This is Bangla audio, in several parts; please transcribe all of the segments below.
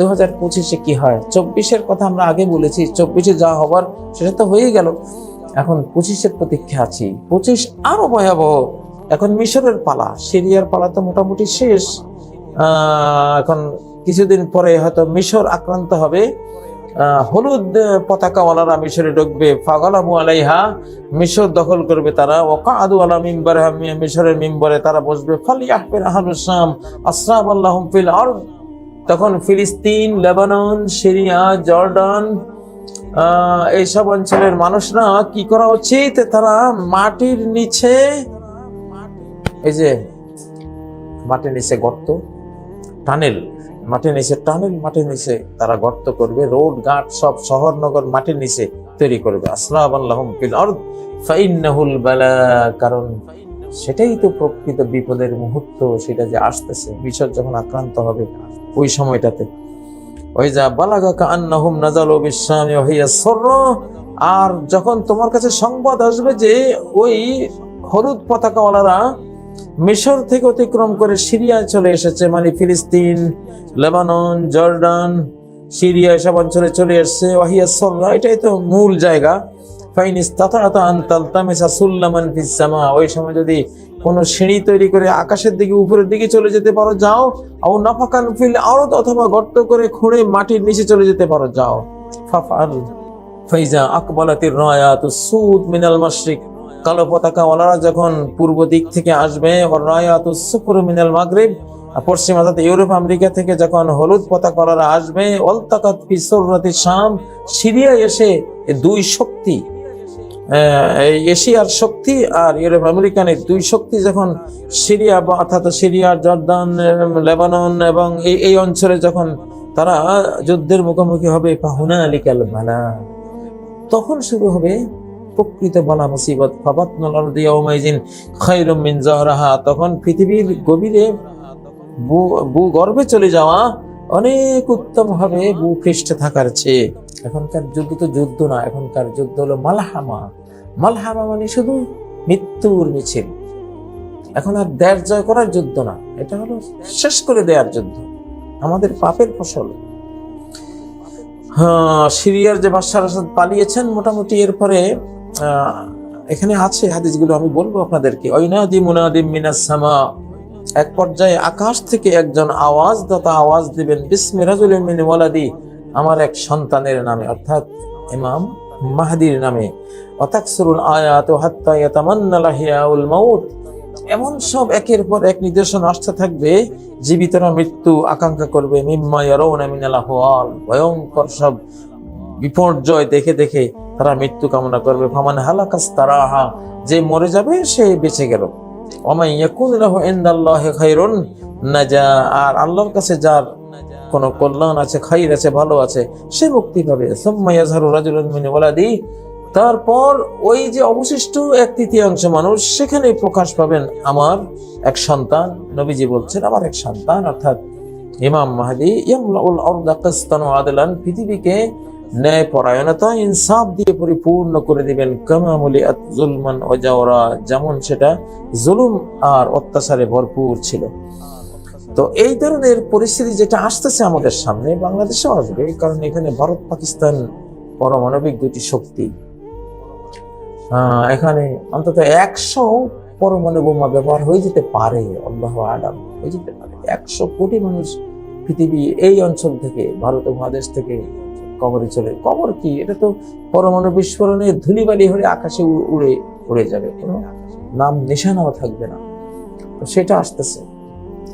দু হাজার পঁচিশে কি হয়? চব্বিশের কথা আমরা আগে বলেছি, চব্বিশে যা হবার সেটা তো হয়েই গেল। এখন পঁচিশের প্রতীক্ষা আছি। পঁচিশ আরও ভয়াবহ। এখন মিশরের পালা, সিরিয়ার পালা তো মোটামুটি শেষ। এখন কিছুদিন পরে হয়তো মিশর আক্রান্ত হবে। হলুদ পতাকাওয়ালারা মিশরে ঢুকবে। ফাগলামু আলাইহা, মিশর দখল করবে তারা। ওকাদু আলা মিম্বারে, মিশরের মিম্বরে তারা বসবে। ফালি আহবের আহলুসাম আল্লাহুম ফিল আরদ। তখন ফিলিস্তিন, লেবানন, সিরিয়া, জর্ডান এইসব অঞ্চলের মানুষরা কি করা উচিত? তারা মাটির নিচে, এই যে মাটির নিচে গর্ত, টানেল, মাটির নিচে টানেল, মাটির নিচে তারা গর্ত করবে, রোড, ঘাট সব শহর নগর মাটির নিচে তৈরি করবে। আসলাম আল্লাহম কারণ সেটাই তো প্রকৃত বিপদের মুহূর্ত, সেটা যে আসতেছে মিশর যখন আক্রান্ত হবে ওই সময়টাতে। ওই যা বালাগা কান্নাহুম নাজালু বিশ্বমি ওহিয়া সর্র, আর যখন তোমার কাছে সংবাদ আসবে যে ওই হলুদ পতাকাওয়ালারা মিশর থেকে অতিক্রম করে সিরিয়ায় চলে এসেছে মানে ফিলিস্তিন, লেবানন, জর্ডান, সিরিয়া, এসব অঞ্চলে চলে এসেছে ওয়াহিয়া সর্রা, এটাই তো মূল জায়গা। ফাইন ইস্তাতাআতা আন তালতামিসা সুল্লামান ফিস সামা। ওই সময় যদি কোনো সিঁড়ি তৈরি করে আকাশের দিকে, উপরের দিকে চলে যেতে পারো, যাও। আও নাফাকান ফিল আরদ, অথবা গর্ত করে খুঁড়ে মাটির নিচে চলে যেতে পারো, যাও। ফাফাল ফাইজা আকবালাতির রায়াতু সুদ মিনাল মাশরিক। কালো পতাকাওয়ালারা যখন পূর্ব দিক থেকে আসবে রায়াতু সুফর মিনাল মাগরিব। পশ্চিম অর্থাৎ ইউরোপ, আমেরিকা থেকে যখন হলুদ পতাকাওয়ালারা আসবে অলতাকাত ফিসররাতি শাম সিরিয়া এসে দুই শক্তি এশিয়ার শক্তি আর ইউরোপ আমেরিকানের দুই শক্তি যখন সিরিয়া বা অর্থাৎ সিরিয়া, জর্দান লেবানন এবং এই এই অঞ্চলে যখন তারা যুদ্ধের মুখোমুখি হবে পাহুনা আলিকাল বালা। তখন শুরু হবে প্রকৃত বলা মুসিবত। ফাবাতনুল আরদি ইয়াউমাইজিন খায়রুম মিন জাহরাহা। তখন পৃথিবীর গভীরে ভূ গর্ভে চলে যাওয়া অনেক উত্তম হবে ভূ পৃষ্ঠে থাকার চেয়ে। এখনকার যুদ্ধ তো যুদ্ধ না, এখনকার যুদ্ধ হলো মালহামা। মালহামা মানে শুধু মৃত্যুর মিছিল। এখন আর দেশ জয় করার যুদ্ধ না, এটা হলো শেষ করে দেওয়ার যুদ্ধ, আমাদের পাপের ফসল। হ্যাঁ সিরিয়ার যে বাদশাহ আসাদ পালিয়েছেন মোটামুটি এরপরে এখানে আছে হাদিসগুলো, আমি বলব আপনাদেরকে। ঐনাদি মুনাদিম মিনাস সামা। এক পর্যায়ে আকাশ থেকে একজন আওয়াজ দাতা আওয়াজ দিবেন, বিসমি রাজুলিন মিন ওয়ালাদি। আমার এক সন্তানের নামে, অর্থাৎ ইমাম মাহাদির নামে, অতাকসুরুল আয়াত হাত্তা ইয়াতামান্না লাহিয়াউল মাউত। এমন সব একের পর এক নিদর্শন আসতে থাকবে, জীবিতরা মৃত্যু আকাঙ্ক্ষা করবে ভয়ঙ্কর সব বিপর্যয় দেখে দেখে তারা মৃত্যু কামনা করবে। ফামান হালাকাস তারাহা যে মরে যাবে, সে বেঁচে গেল। আর আল্লাহর কাছে যার কোনো কল্যাণ আছে, খাইর আছে, ভালো আছে, সে মুক্তি পাবে। তারপর ওই যে অবশিষ্ট এক তৃতীয়াংশ মানুষ, সেখানে প্রকাশ পাবেন আমার এক সন্তান। নবীজি বলছেন, আমার এক সন্তান অর্থাৎ ইমাম মাহাদি আদলান পৃথিবীকে ন্যায় পরায়ণতা ইনসাফ দিয়ে পরিপূর্ণ করে দিবেন। কামামুলি জুলমান ও জাওরা, যেমন সেটা জুলুম আর অত্যাচারে ভরপুর ছিল। তো এই ধরনের পরিস্থিতি যেটা আসতেছে আমাদের সামনে, বাংলাদেশেও আসবে কারণ এখানে ভারত, পাকিস্তান পরমাণবিক দুটি শক্তি। এখানে অন্তত একশো পরমাণু বোমা ব্যবহার হয়ে যেতে পারে, আল্লাহ আলাম, হয়ে যেতে পারে। একশো কোটি মানুষ পৃথিবী এই অঞ্চল থেকে, ভারত মহাদেশ থেকে কবরে চলে। কবর কি? এটা তো পরমাণু বিস্ফোরণে ধুলিবালি হয়ে আকাশে উড়ে উড়ে যাবে, কোনো নাম নিশানাও থাকবে না। তো সেটা আসতেছে।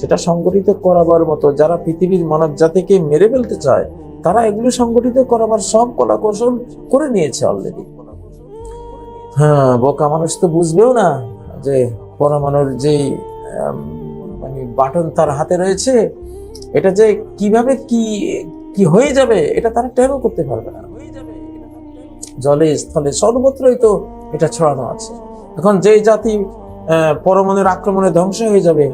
সেটা সংগঠিত করাবার মতো যারা পৃথিবীর মানব জাতিকে মেরে ফেলতে চায়, তারা এগুলো সংগঠিত করাবার সব কলা কৌশল করে নিয়েছে অলরেডি হ্যাঁ বোকা মানুষ তো বুঝবেও না যে পরমাণুর যে মানে বাটন তার হাতে রয়েছে, এটা যে কীভাবে কি কি হয়ে যাবে, এটা তারা টেরও করতে পারবে না। জলে, স্থলে সর্বত্রই তো এটা ছড়ানো আছে। এখন যেই জাতি পরমাণুর আক্রমণে ধ্বংস হয়ে যাবে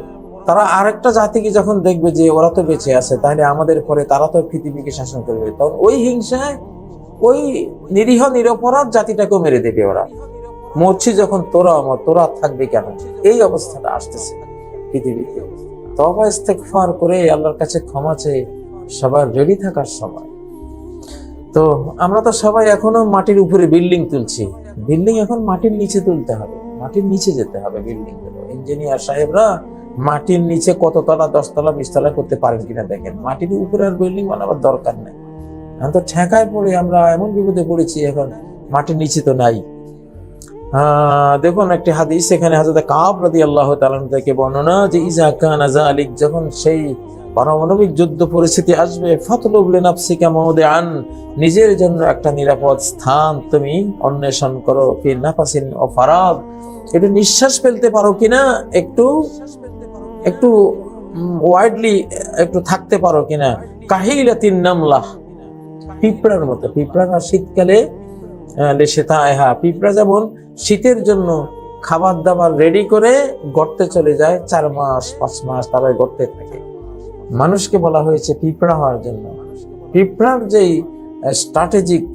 তারা আরেকটা জাতিকে যখন দেখবে যে ওরা তো বেঁচে আছে, তাহলে আমাদের পরে তারা তো পৃথিবীকে শাসন করবে। তখন ওই হিংসায়, ওই নিরীহ, নিরপরাধ জাতিটাকেও মেরে দেবে ওরা। মরছি যখন তোরা, আমার তোরা থাকবে কেন? এই অবস্থাটা আসতেছে পৃথিবীতে। তবা ইস্তেকফার করে আল্লাহর কাছে ক্ষমা চেয়ে সবার রেডি থাকার সময়। তো আমরা তো সবাই এখনও মাটির উপরে বিল্ডিং তুলছি। বিল্ডিং এখন মাটির নিচে তুলতে হবে। মাটির নিচে যেতে হবে বিল্ডিংগুলো। ইঞ্জিনিয়ার সাহেবরা মাটির নিচে কততলা দশতলা বিশতলা করতে পারেন কিনা দেখেন। মাটির উপরে আর বিল্ডিং বানাবার দরকার নেই। এখন তো ঠেকায় পড়ে, আমরা এমন বিপদে পড়েছি এখন, মাটির নিচে তো নাই। দেখুন একটি হাদিস, এখানে হাজরত কাব রাদি আল্লাহ তাআলা থেকে বর্ণনা যে, ইজা কানা জালিক যখন সেই পারমাণবিক যুদ্ধ পরিস্থিতি আসবে ফাতলুবলে নাফসিকা মওদিআন নিজের জন্য একটা নিরাপদ স্থান তুমি অন্বেষণ করো, ফি নাফাসিন ও ফারাগ একটু নিঃশ্বাস ফেলতে পারো কিনা, একটু একটু ওয়াইডলি একটু থাকতে পারো কিনা। কাহিলাতিন নামলাহ পিঁপড়ার মতো। পিঁপড়ারা শীতকালে আহ, লেশেতা হা পিঁপড়া যেমন শীতের জন্য খাবার দাবার রেডি করে গর্তে চলে যায় চার মাস পাঁচ মাস তারপরে গর্তে থাকে। মানুষকে বলা হয়েছে পিঁপড়া হওয়ার জন্য। পিঁপড়ার যেই স্ট্র্যাটেজিক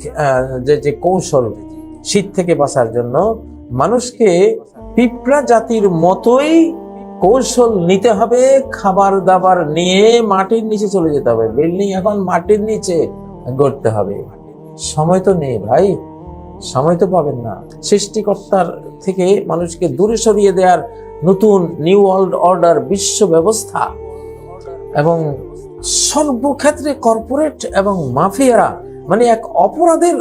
যে যে কৌশল শীত থেকে বাঁচার জন্য মানুষকে পিঁপড়া জাতির মতোই কৌশল নিতে হবে, খাবার দাবার নিয়ে মাটির নিচে চলে যেতে হবে। বিল্ডিং এখন মাটির নিচে গড়তে হবে। সময় তো নেই ভাই, সময় তো পাবেন না। সৃষ্টিকর্তার থেকে মানুষকে দূরে সরিয়ে দেওয়ার নতুন নিউ ওয়ার্ল্ড অর্ডার বিশ্ব ব্যবস্থা এবং সর্বক্ষেত্রে কর্পোরেট এবং মাফিয়ারা মানে এক অপরাধের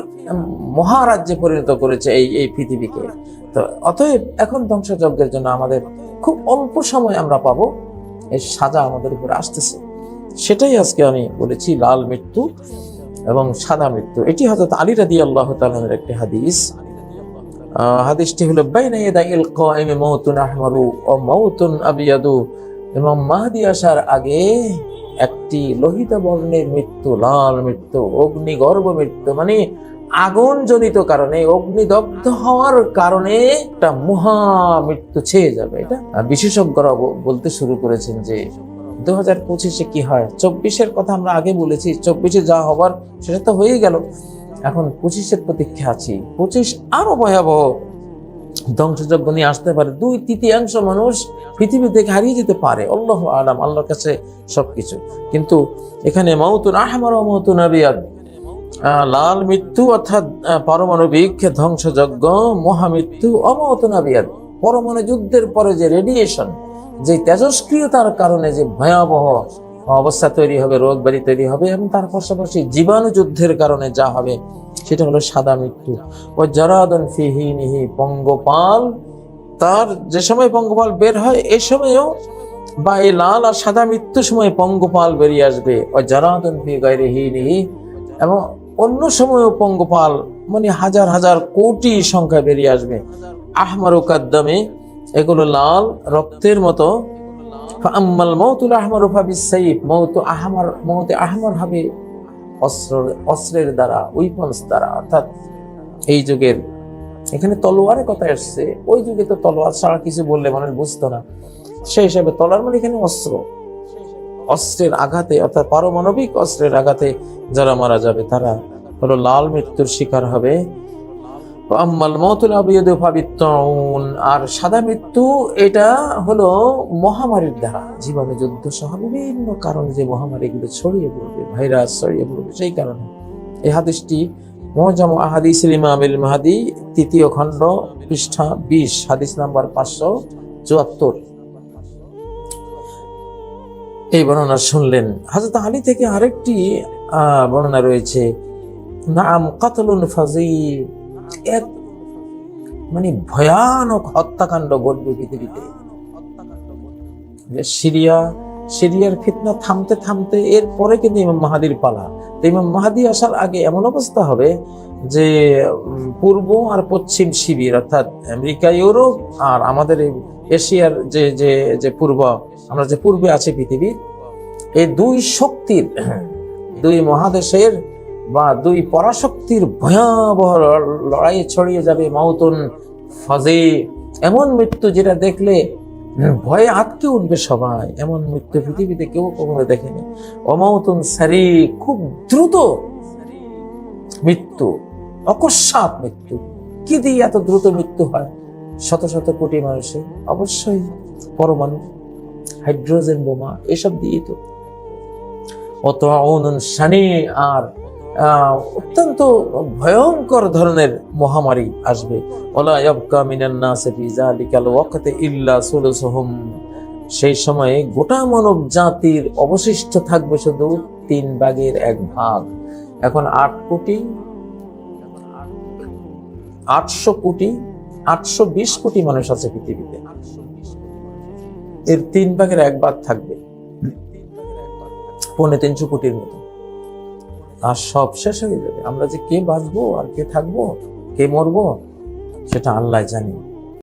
মহারাজ্যে পরিণত করেছে এই এই পৃথিবীকে। তো অতএব এখন ধ্বংসযজ্ঞের জন্য আমাদের খুব অল্প সময় আমরা পাবো। এই সাজা আমাদের উপরে আসতেছে। সেটাই আজকে আমি বলেছি, লাল মৃত্যু এবং সাদা মৃত্যু। এটি হযরত আলী রাদিয়াল্লাহু তাআলার একটি হাদিস। হাদিসটি হলো, বাইনা আসার আগে একটি লোহিত বর্ণের মৃত্যু, লাল মৃত্যু, অগ্নিগর্ভ মৃত্যু মানে আগুন জনিত কারণে, অগ্নিদগ্ধ হওয়ার কারণে একটা মহা মৃত্যু ছেয়ে যাবে। এটা বিশেষজ্ঞরা বলতে শুরু করেছেন যে দু হাজার পঁচিশে কি হয়? চব্বিশের কথা আমরা আগে বলেছি, চব্বিশে যা হবার সেটা তো হয়েই গেল। এখন পঁচিশের প্রতীক্ষা আছি। পঁচিশ আরও ভয়াবহ ধ্বংসযজ্ঞ নিয়ে আসতে পারে। দুই তৃতীয়াংশ মানুষ পৃথিবী থেকে হারিয়ে যেতে পারে। আল্লাহ আলাম, আল্লাহর কাছে সবকিছু। কিন্তু এখানে মৌতুন আহমার ও মৌতুন আবিয়াদ লাল মৃত্যু অর্থাৎ পারমাণবিক ধ্বংসযজ্ঞ, মহামৃত্যু অমৌতুন আবিয়াদ পরমাণু যুদ্ধের পরে যে রেডিয়েশন যে তেজস্ক্রিয়তার কারণে যে ভয়াবহ অবস্থা তৈরি হবে, রোগ ব্যাধি তৈরি হবে, এবং তার পাশাপাশি জীবাণু যুদ্ধের কারণে যা হবে, সেটা হলো সাদা মৃত্যু। ও জরাদন পঙ্গপাল। তার যে সময় পঙ্গপাল বের হয়, এ সময়ও বা এই লাল আর সাদা মৃত্যুর সময় পঙ্গপাল বেরিয়ে আসবে। ও জরাদন ফি এবং অন্য সময়ও পঙ্গপাল মানে হাজার হাজার কোটি সংখ্যা বেরিয়ে আসবে। আহমারু কাদ্দামে, এগুলো লাল রক্তের মতো। আম্মাল মৌতুল আহমার ভাবি সাইফ মৌত আহমার মৌতে আহমার হবে অস্ত্র অস্ত্রের দ্বারা উইপন্স দ্বারা, অর্থাৎ এই যুগের। এখানে তলোয়ারের কথা এসছে। ওই যুগে তো তলোয়ার ছাড়া কিছু বললে মানুষ বুঝতো না। সেই হিসাবে তলোয়ার মানে এখানে অস্ত্র। অস্ত্রের আঘাতে, অর্থাৎ পারমাণবিক অস্ত্রের আঘাতে যারা মারা যাবে, তারা হলো লাল মৃত্যুর শিকার হবে। আর সাদা মৃত্যু, এটা হলো মহামারীর দ্বারা। জীবনে যুদ্ধ সহ বিভিন্ন কারণে যে মহামারীগুলো ছড়িয়ে পড়বে, ভাইরাস ছড়িয়ে পড়বে, সেই কারণে। এই হাদিসটি মহজাম আহাদিস ইমামিল মাহাদি, তৃতীয় খণ্ড, পৃষ্ঠা বিশ, হাদিস নাম্বার পাঁচশো চুয়াত্তর। এই বর্ণনা শুনলেন। হাজরত আলী থেকে আরেকটি বর্ণনা রয়েছে। নাম কাতলুন ফাজি এক মানে ভয়ানক হত্যাকাণ্ড ঘটবে পৃথিবীতে। সিরিয়া, সিরিয়ার ফিতনা থামতে থামতে এরপরে কিন্তু ইমাম মাহাদির পালা। তো ইমাম মাহাদি আসার আগে এমন অবস্থা হবে যে পূর্ব আর পশ্চিম শিবির, অর্থাৎ আমেরিকা, ইউরোপ আর আমাদের এশিয়ার যে যে যে পূর্ব, আমরা যে পূর্বে আছি পৃথিবীর, এই দুই শক্তির দুই মহাদেশের বা দুই পরাশক্তির ভয়াবহ লড়াই ছড়িয়ে যাবে মাউতুন ফজে। এমন মৃত্যু যেটা দেখলে ভয়ে আটকে উঠবে সবাই। এমন মৃত্যু পৃথিবীতে কেউ কখনো দেখেনি। অমাউতুন সারি খুব দ্রুত মৃত্যু, অকস্মাৎ মৃত্যু। কি দিয়ে এত দ্রুত মৃত্যু হয়? শত শত কোটি মানুষের, অবশ্যই পরমাণু, হাইড্রোজেন বোমা, এসব দিয়েই তো। শানি আর অত্যন্ত ভয়ঙ্কর ধরনের মহামারী আসবে। সেই সময়ে গোটা মানব জাতির অবশিষ্ট থাকবে শুধু তিন ভাগের এক ভাগ। এখন আট কোটি, আটশো কোটি, আটশো বিশ কোটি মানুষ আছে পৃথিবীতে। এর তিন ভাগের এক ভাগ থাকবে। পৌনে তিনশো কোটির মতো। আর সব শেষ হয়ে যাবে। আমরা যে কে বাঁচবো আর কে থাকব, কে মরবো, সেটা আল্লাহ জানি